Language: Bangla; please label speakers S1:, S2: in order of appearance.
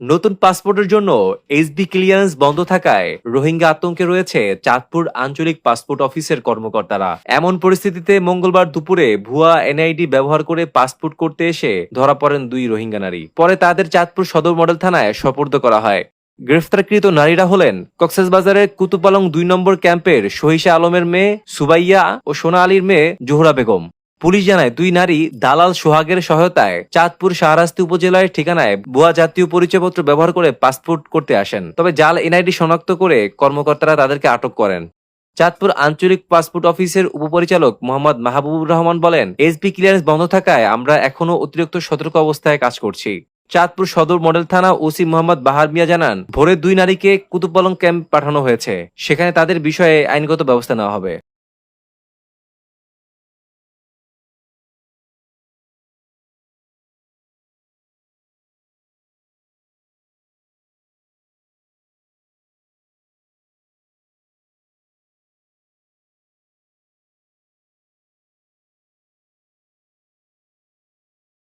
S1: নতুন পাসপোর্টের জন্য এইচবি ক্লিয়ারেন্স বন্ধ থাকায় রোহিঙ্গা আতঙ্কে রয়েছে চাঁদপুর আঞ্চলিক পাসপোর্ট অফিসের কর্মকর্তারা। এমন পরিস্থিতিতে মঙ্গলবার দুপুরে ভুয়া এনআইডি ব্যবহার করে পাসপোর্ট করতে এসে ধরা পড়েন দুই রোহিঙ্গা নারী। পরে তাদের চাঁদপুর সদর মডেল থানায় সোপর্দ করা হয়। গ্রেফতারকৃত নারীরা হলেন কক্সবাজারের কুতুপালং দুই নম্বর ক্যাম্পের সহিষা আলমের মেয়ে সুবাইয়া ও সোনা আলীর মেয়ে জোহরা বেগম। পুলিশ জানায়, দুই নারী দালাল সোহাগের সহায়তায় চাঁদপুর শাহরাস্তি উপজেলার ঠিকানায় ভুয়া জাতীয় পরিচয়পত্র ব্যবহার করে পাসপোর্ট করতে আসেন। তবে জাল এনআইডি শনাক্ত করে কর্মকর্তারা তাদেরকে আটক করেন। চাঁদপুর আঞ্চলিক পাসপোর্ট অফিসের উপপরিচালক মোহাম্মদ মাহবুবুর রহমান বলেন, এসবি ক্লিয়ারেন্স বন্ধ থাকায় আমরা এখনও অতিরিক্ত সতর্ক অবস্থায় কাজ করছি। চাঁদপুর সদর মডেল থানা ওসি মোহাম্মদ বাহার মিয়া জানান, ভোরে দুই নারীকে কুতুবলং ক্যাম্প পাঠানো হয়েছে। সেখানে তাদের বিষয়ে আইনগত ব্যবস্থা নেওয়া হবে।